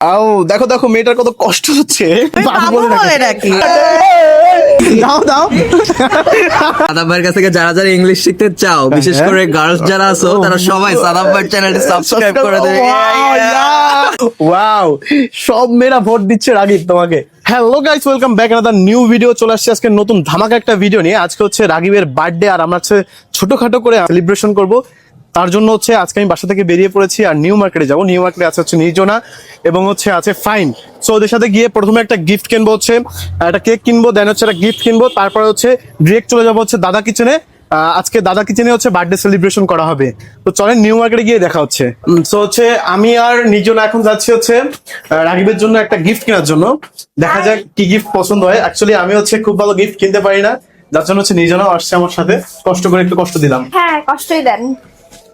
আও দেখো দেখো মেয়েটার কত কষ্ট হচ্ছে। বলে নাকি? দাও দাও। সাদাব ভাইয়ের কাছ থেকে যারা যারা ইংলিশ শিখতে চাও বিশেষ হ্যাঁ। করে গার্লস যারা আছো তারা সবাই সাদাব ভাইয়ের চ্যানেলটি সাবস্ক্রাইব করে দেবে। ওয়াও সব মেয়েরা ভোট দিচ্ছে রাগিব তোমাকে। Hello guys welcome back another new video চলে আসছে আজকে নতুন ধামাকা একটা ভিডিও নিয়ে। আজকে হচ্ছে রাগিবের বার্থডে আর আমরা হচ্ছে ছোটখাটো করে সেলিব্রেশন করব। তার জন্য হচ্ছে আজকে আমি বাসা থেকে বেরিয়ে পড়েছি আর নিউ মার্কেটে যাব। নিউ মার্কেটে আছে হচ্ছে নির্জনা এবং হচ্ছে আছে ফাইন। সো ওদের সাথে গিয়ে প্রথমে একটা গিফট কিনবো হচ্ছে, একটা কেক কিনবো দেন হচ্ছে একটা গিফট কিনবো, তারপরে হচ্ছে ডিরেক্ট চলে যাব হচ্ছে দাদা কিচেনে আজকে দাদা কিচেনে হচ্ছে বার্থডে সেলিব্রেশন করা হবে। তো চলেন নিউ মার্কেটে গিয়ে দেখা হচ্ছে। সো হচ্ছে আমি আর নিজনা এখন যাচ্ছি হচ্ছে রাগিবের জন্য একটা গিফট কেনার জন্য। দেখা যাক কি গিফট পছন্দ হয়। অ্যাকচুয়ালি আমি হচ্ছে খুব ভালো গিফট কিনতে পারি না। যার জন্য হচ্ছে নিজনাও আসছে আমার সাথে। কষ্ট করে একটু কষ্ট দিলাম। হ্যাঁ কষ্টই দেন।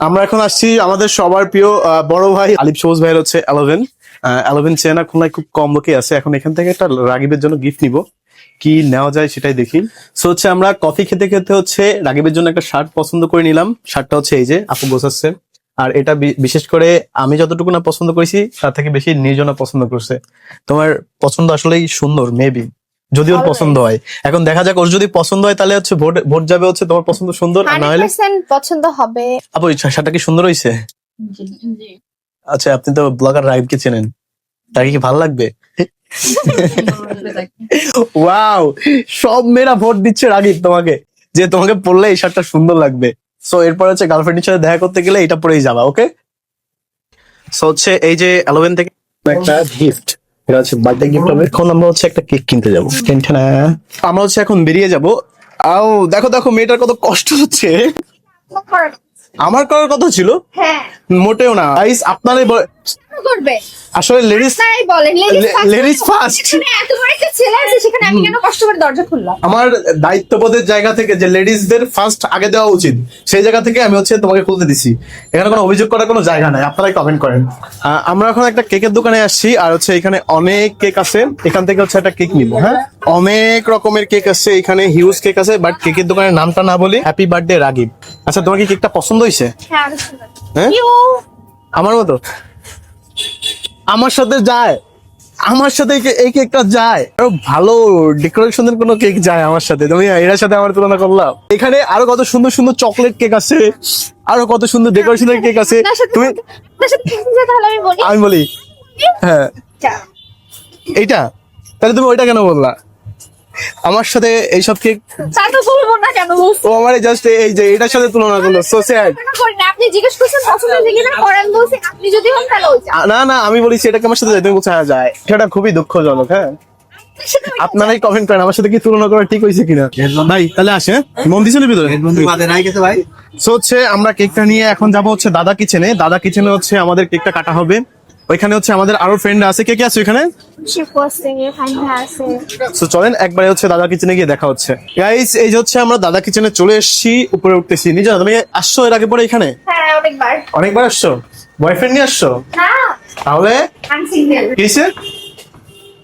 আমরা এখন আসছি আমাদের সবার প্রিয় বড় ভাই আলিফ সবুজ ভাইয়ের হচ্ছে অ্যালোভেন অ্যালোভেন চেনা খুলনায় খুব কম লোকে আছে। এখন এখান থেকে একটা রাগিবের জন্য গিফট নিব। কি নেওয়া যায় সেটাই দেখি। সো হচ্ছে আমরা কফি খেতে খেতে হচ্ছে রাগিবের জন্য একটা শার্ট পছন্দ করে নিলাম। শার্টটা হচ্ছে এই যে, আপু বসাচ্ছে আর এটা বিশেষ করে আমি যতটুকু না পছন্দ করেছি, তার থেকে বেশি নির্জনা পছন্দ করছে। তোমার পছন্দ আসলেই সুন্দর মেবি যদি ওর পছন্দ হয়। এখন দেখা যাক ওর যদি পছন্দ হয় তাহলে হচ্ছে ভোট ভোট যাবে হচ্ছে তোমার পছন্দ সুন্দর আর না হলে পছন্দ হবে। আপু এই শার্টটা কি সুন্দর হয়েছে আচ্ছা আপনি তো ব্লগার রাইবকে চেনেন। তাকে কি ভালো লাগবে? ওয়াও সব মেয়েরা ভোট দিচ্ছে রাগিব তোমাকে যে তোমাকে পরলে এই শার্টটা সুন্দর লাগবে। সো এরপর হচ্ছে গার্লফ্রেন্ডের সাথে দেখা করতে গেলে এটা পরেই যাবা ওকে সো হচ্ছে এই যে অ্যালোভেন থেকে একটা গিফট এটা হচ্ছে বার্থডে গিফট হবে। এখন আমরা হচ্ছে একটা কেক কিনতে যাব। টেনশন আমরা হচ্ছে এখন বেরিয়ে যাব। আও দেখো দেখো মেয়েটার কত কষ্ট হচ্ছে। আমার করার কথা ছিল। হ্যাঁ। মোটেও না। আইস আপনারাই করবে। আসলে লেডিস তাই বলেন লেডিস ফার্স্ট এত বড় একটা ছেলে আছে সেখানে আমি কেন কষ্ট করে দরজা খুললাম? আমার দায়িত্ববোধের জায়গা থেকে যে লেডিসদের ফার্স্ট আগে দেওয়া উচিত সেই জায়গা থেকে আমি হচ্ছে তোমাকে খুলতে দিছি। এখানে কোনো অভিযোগ করার কোনো জায়গা নাই আপনারাই কমেন্ট করেন। আমরা এখন একটা কেকের দোকানে আসছি আর হচ্ছে এখানে অনেক কেক আছে এখান থেকে হচ্ছে একটা কেক নিব হ্যাঁ? অনেক রকমের কেক আছে এখানে হিউজ কেক আছে বাট কেকের দোকানের নামটা না বলি হ্যাপি বার্থডে রাগিব। আচ্ছা তোমার কি কেকটা পছন্দ হয়েছে হ্যাঁ। হ্যাঁ? আমার মতো? আমার সাথে যায়। আমার সাথে এই কেকটা যায়। আরও ভালো ডেকোরেশনের কোনো কেক যায় আমার সাথে। তুমি এর সাথে আমার তুলনা করলাম। এখানে আরও কত সুন্দর সুন্দর চকলেট কেক আছে। আরও কত সুন্দর ডেকোরেশনের কেক আছে। তুমি আমি বলি। হ্যাঁ। এইটা? তাহলে তুমি ওইটা কেন বললা? আমার সাথে এইসব কেক তা তো বলব না কেন? ও আমার জাস্ট এই যে এটার সাথে তুলনা করল সো স্যাড না আপনি জিজ্ঞেস করছেন পছন্দ করেন বলছি আপনি যদি হন তাহলে না না আমি বলি সেটাকে আমার সাথে যায় তুমি বলছো হ্যাঁ যায়। সেটা খুবই দুঃখজনক হ্যাঁ। আপনারাই কমেন্ট করেন আমার সাথে কি তুলনা করা ঠিক হয়েছে কিনা? ভাই তাহলে আসে হ্যাঁ? মন দিছে না ভিতরে ভাই। সো হচ্ছে আমরা কেকটা নিয়ে এখন যাব হচ্ছে দাদা কিচেনে দাদা কিচেনে হচ্ছে আমাদের কেকটা কাটা হবে। ওইখানে হচ্ছে আমাদের আরও ফ্রেন্ড আছে কে কে আছে ওইখানে সো চলেন একবারে হচ্ছে দাদা কিচেনে গিয়ে দেখা হচ্ছে গাইস এই যে হচ্ছে আমরা দাদা কিচেনে চলে এসেছি উপরে উঠতেছি নিজে তুমি আসছো এর আগে পরে এখানে হ্যাঁ অনেকবার অনেকবার আসছো বয়ফ্রেন্ড নিয়ে আসছো তাহলে কিসে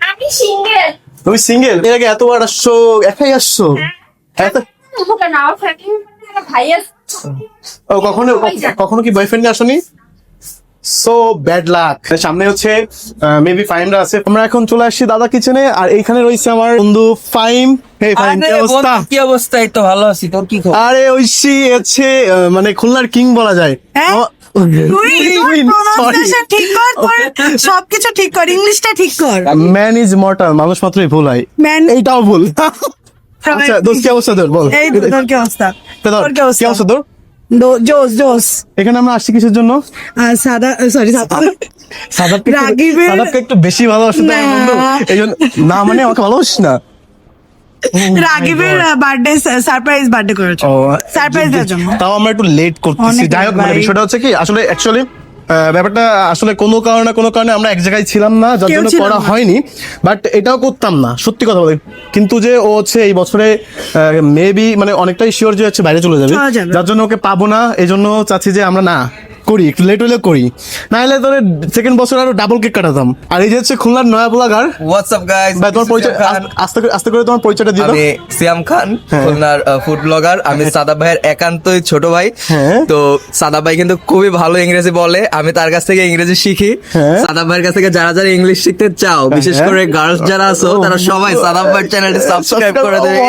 আমি সিঙ্গেল তুমি সিঙ্গেল এর আগে এতবার আসছো একাই আসছো ও কখনো কখনো কি বয়ফ্রেন্ড নিয়ে আসনি সো ব্যাড লাক সামনে হচ্ছে মেবি ফাইমরা আছে। আমরা এখন চলে আসছি দাদা কিচেনে আর এইখানে রয়েছে আমার বন্ধু ফাইম। কি অবস্থা? এই তো ভালো আছি তোর কি খবর? আরে ঐশী হচ্ছে মানে খুলনার কিং বলা যায়। হ্যাঁ? সবকিছু ঠিক কর ইংলিশটা ঠিক কর। ম্যান ইজ মর্টাল মানুষ মাত্রই ভুল হয়। ম্যান এইটাও ভুল। আচ্ছা দোস্ত কি অবস্থা তোর? বল। এই তোর কি অবস্থা? তোর কি অবস্থা তোর? জোস জোস। এখানে আমরা আসছি কিসের জন্য? সাদা সরি সাদা। সাদাবকে একটু- বেশি ভালোবাসে তাই না। বন্ধু। এই জন্য না মানে আমাকে ভালোবাসিস না। রাগিবের বার্থডে সারপ্রাইজ বার্থডে করেছ। সারপ্রাইজ দেওয়ার জন্য। তাও আমরা একটু লেট করতেছি। যাই হোক মানে বিষয়টা হচ্ছে কি আসলে অ্যাকচুয়ালি ব্যাপারটা আসলে কোনো কারণে কোনো কারণে আমরা এক জায়গায় ছিলাম না যার জন্য করা হয়নি বাট এটাও করতাম না সত্যি কথা বলে। কিন্তু যে ও হচ্ছে এই বছরে মেবি মানে অনেকটাই শিওর যে হচ্ছে বাইরে চলে যাবে। যার জন্য ওকে পাবো না এই জন্য চাচ্ছি যে আমরা না করি একটু লেট হলে করি। না হলে তোর সেকেন্ড বছর আরও ডাবল কেক কাটাতাম। আর এই যে হচ্ছে খুলনার নয়া ব্লগার হোয়াটসঅ্যাপ গাইস ভাই তোমার পরিচয় আস্তে করে আস্তে করে তোমার পরিচয়টা দাও। আমি সিয়াম খান হ্যাঁ। খুলনার ফুড ব্লগার আমি সাদা ভাইয়ের একান্তই ছোট ভাই। হ্যাঁ। তো সাদা ভাই কিন্তু খুবই ভালো ইংরেজি বলে। আমি তার কাছ থেকে ইংরেজি শিখি। হ্যাঁ। সাদা ভাইয়ের কাছ থেকে যারা যারা ইংলিশ শিখতে চাও বিশেষ হ্যাঁ। করে গার্লস যারা আছো তারা সবাই সাদা ভাইয়ের চ্যানেলটি সাবস্ক্রাইব করে দেবে।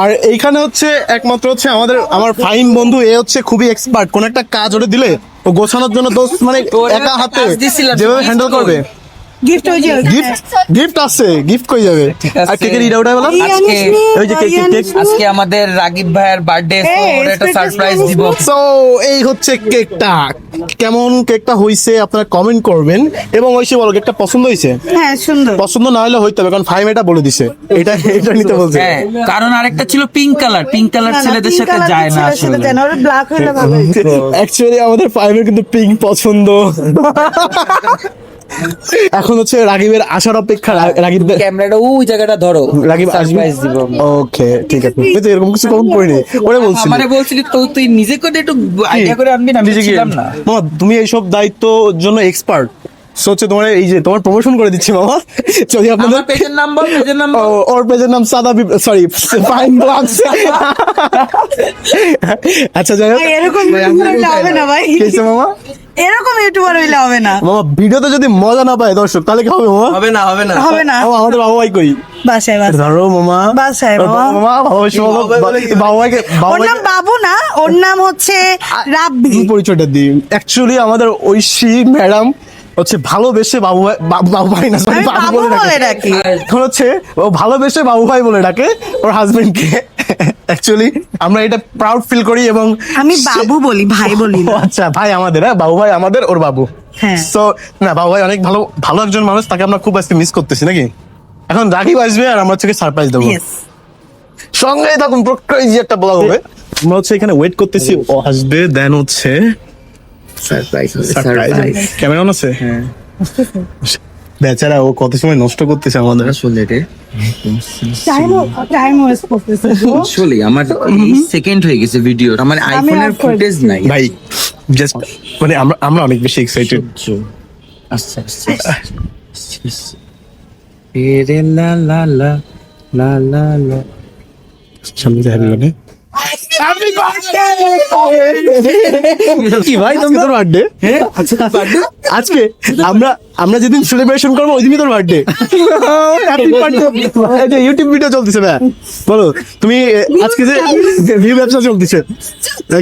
আর এইখানে হচ্ছে একমাত্র হচ্ছে আমাদের আমার ফাইন বন্ধু এ হচ্ছে খুবই এক্সপার্ট কোন একটা কাজ ওরে দিলে ও গোছানোর জন্য দোষ মানে একা হাতে যেভাবে হ্যান্ডেল করবে। গিফট হয়ে যায় গিফট গিফট আছে। গিফট কই যাবে? আর কেকের ইটা ওটা বলো? আজকে- ওই যে কেক কেক কেক আজকে আমাদের রাগিব ভাইয়ের বার্থডে Hey, ওর একটা সারপ্রাইজ দিব। সো এই হচ্ছে কেকটা কেমন কেকটা হইছে আপনারা কমেন্ট করবেন। এবং বলো কেকটা পছন্দ হয়েছে হ্যাঁ সুন্দর। পছন্দ না হলে হইতে হবে কারণ ফাইম এটা বলে দিছে। এটা এটা নিতে বলছে। হ্যাঁ কারণ আরেকটা ছিল পিঙ্ক কালার পিঙ্ক কালার ছেলেদের সাথে যায় না আসলে। ব্ল্যাক হলে ভালো অ্যাকচুয়ালি আমাদের ফাইভের কিন্তু পিঙ্ক পছন্দ। এখন হচ্ছে রাগিবের আসার অপেক্ষা রা- রাগিব ক্যামেরাটা ওই জায়গাটা ধরো। রাগিব আসবে? দিব। ওকে ঠিক আছে। আমি তো এরকম কিছু কখন করিনি। ওরে বলছিলি। আমারে বলছিলি তো তুই নিজে করে একটু আইডিয়া করে আনবি না? আমি ছিলাম না। তুমি এইসব দায়িত্ব জন্য এক্সপার্ট হচ্ছে তোমার এই যে তোমার প্রমোশন করে দিচ্ছি মামা। যদি আপনাদের পেজের নাম বল পেজের নাম ওর পেজের নাম সাদা সরি ফাইন ব্লগস আচ্ছা যাই হোক। এরকম হবে না ভাই। মামা? এরকম ইউটিউবার হইলে হবে না। মামা ভিডিওতে যদি মজা না পায় দর্শক তাহলে কি হবে মামা? হবে না হবে না। হবে না। আমাদের বাবা ভাই কই? বাসায় বাসায়। ধরো মামা। বাসায়, বাবা মামা। বাবা বাবা? বাবা বাবা ওর নাম বাবু না ওর নাম হচ্ছে রাব্বি। পরিচয়টা দিই। অ্যাকচুয়ালি আমাদের ঐশী ম্যাডাম হচ্ছে ভালোবেসে বাবু ভাই বাবু ভাই না সরি বাবু বলে ডাকে। এখন হচ্ছে ও ভালোবেসে বাবু ভাই বলে ডাকে ওর হাজবেন্ডকে অ্যাকচুয়ালি আমরা এটা প্রাউড ফিল করি এবং আমি বাবু বলি ভাই বলি না। আচ্ছা ভাই আমাদের হ্যাঁ বাবু ভাই আমাদের ওর বাবু। হ্যাঁ। সো না বাবু ভাই অনেক ভালো ভালো একজন মানুষ তাকে আমরা খুব আজকে মিস করতেছি নাকি? এখন রাগিব আসবে আর আমরা হচ্ছে সারপ্রাইজ দেবো। ইয়েস সঙ্গে তখন ক্রেজি একটা বলা হবে। আমরা হচ্ছে এখানে ওয়েট করতেছি ও আসবে দেন হচ্ছে সারপ্রাইজ সারপ্রাইজ কেমন আছে? হ্যাঁ। বেচারা ও কত সময় নষ্ট করতেছে আমাদের? আসলে রে। আসলে আমার সেকেন্ড হয়ে গেছে ভিডিও আমার আইফোনের ফুটেজ নাই। ভাই জাস্ট মানে আমরা আমরা অনেক বেশি এক্সাইটেড আচ্ছা আচ্ছা রে লা লা লা লা লা লা। সামনে যে হ্যাপি বার্থডে কি ভাই তুমি তোর বার্থডে আজকে? আমরা আমরা যেদিন সেলিব্রেশন করব ওই দিনই তোর বার্থডে বার্থডে ইউটিউব ভিডিও চলতেছে না বলো তুমি আজকে যে ভিউ ব্যবসা চলতেছে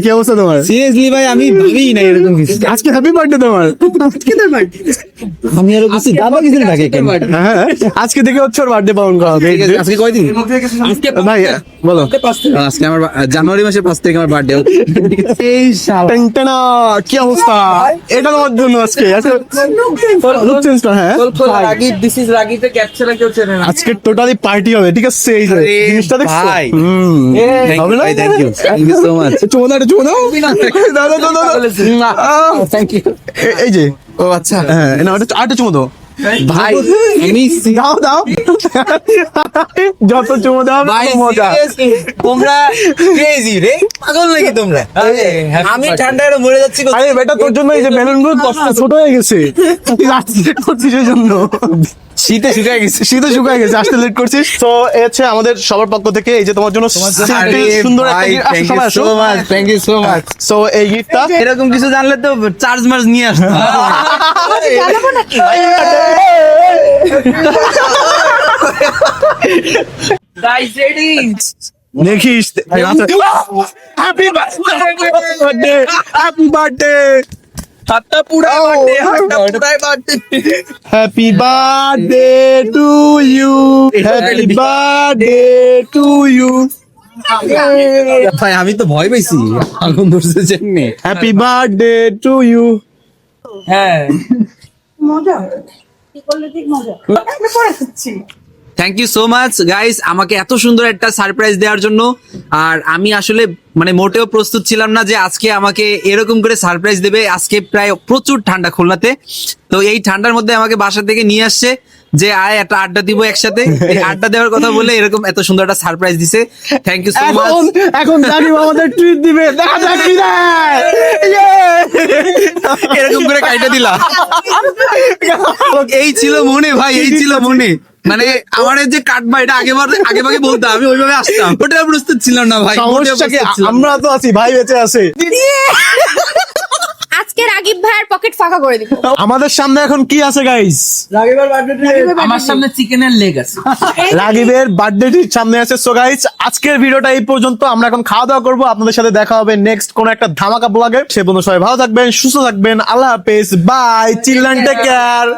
কি অবস্থা তোমার? সিরিয়াসলি ভাই আমি ভাবি না এরকম কিছু। আজকে হ্যাপি বার্থডে তোমার। আমি আরও কিছু দাদা কিছু থাকে কেন? হ্যাঁ আজকে থেকে হচ্ছে ওর বার্থডে পালন করা হবে আজকে কয়দিন? আজকে ভাই বলো। আজকে আমার জানুয়ারি মাসের পাঁচ তারিখ আমার বার্থডে এই শালা। কি অবস্থা? এটা তোমার জন্য আজকে। আচ্ছা লুক চেঞ্জ কর হ্যাঁ রাগি দিস ইজ রাগিতে ক্যাপচার কেউ চেনে না আজকে টোটালি পার্টি হবে ঠিক আছে এই যে জিনিসটা দেখছ ভাই। হুম হবে না thank you thank you so much চোনা দাও চোনা দাও দাও থ্যাংক ইউ এই যে ও আচ্ছা হ্যাঁ না ওটা আরেকটা চুমো দাও ভাই আমি দাও দাও। যত চুমো দাও ভাই মজা তোমরা ক্রেজি রে? পাগল নাকি তোমরা? আমি ঠান্ডায় মরে যাচ্ছি? আরে বেটা তোর জন্য এই যে বেলুনগুলো ছোট হয়ে গেছে। তুই লেট করছিস জন্য শীতে শুকায় গেছে শীতে শুকায় গেছে আসতে লেট করছিস? তো হচ্ছে আমাদের সবার পক্ষ থেকে এই যে তোমার জন্য সুন্দর একটা। So much thank you so much এই গিফটটা এরকম কিছু জানলে তো চার্জ মার্জ নিয়ে আসতো জানাব নাকি গাইস রেডি দেখিস হ্যাপি বার্থডে হ্যাপি বার্থডে হাতটা পুরা বার্থডে হাতটা পুরাই birthday happy birthday to you happy birthday to you ভাই আমি তো ভয় পেয়েছি আগুন ধরছে জেনে হ্যাপি বার্থডে টু ইউ হ্যাঁ। মজা। কি করলে ঠিক মজা? আমি পরে খাচ্ছি thank you so much guys আমাকে এত সুন্দর একটা সারপ্রাইজ দেওয়ার জন্য। আর আমি আসলে মানে মোটেও প্রস্তুত ছিলাম না যে আজকে আমাকে এরকম করে সারপ্রাইজ দেবে। আজকে প্রায় প্রচুর ঠান্ডা খুলনাতে। তো এই ঠান্ডার মধ্যে আমাকে বাসা থেকে নিয়ে আসছে যে আয় একটা আড্ডা দিব একসাথে। আড্ডা দেওয়ার কথা বলে এরকম এত সুন্দর একটা সারপ্রাইজ দিছে। থ্যাংক ইউ সো মাচ এখন রাগিব আমাদের ট্রিট দিবে। দেখা যাক কি! এরকম করে কাইটা দিলা। এই ছিল মনে ভাই এই ছিল মনে। মানে আমার যে কাটবা এটা আগে আগে ভাগে বলতাম আমি ওইভাবে আসতাম। ওটা প্রস্তুত ছিলাম না ভাই। আমরা তো আছি ভাই বেঁচে আছে। আজকে রাগিব ভাইয়ের পকেট ফাঁকা করে দিব। আমাদের সামনে এখন কি আছে গাইস আমার সামনে চিকেনের লেগ আছে। রাগিবের বার্থডে সামনে আছে। সো গাইস আজকের ভিডিওটা এই পর্যন্ত। আমরা এখন খাওয়া দাওয়া করব। আপনাদের সাথে দেখা হবে নেক্সট কোন একটা ধামাকা ব্লগে সে বন্ধু সবাই ভালো থাকবেন সুস্থ থাকবেন। আল্লাহ হাফেজ। By চিল্লান take care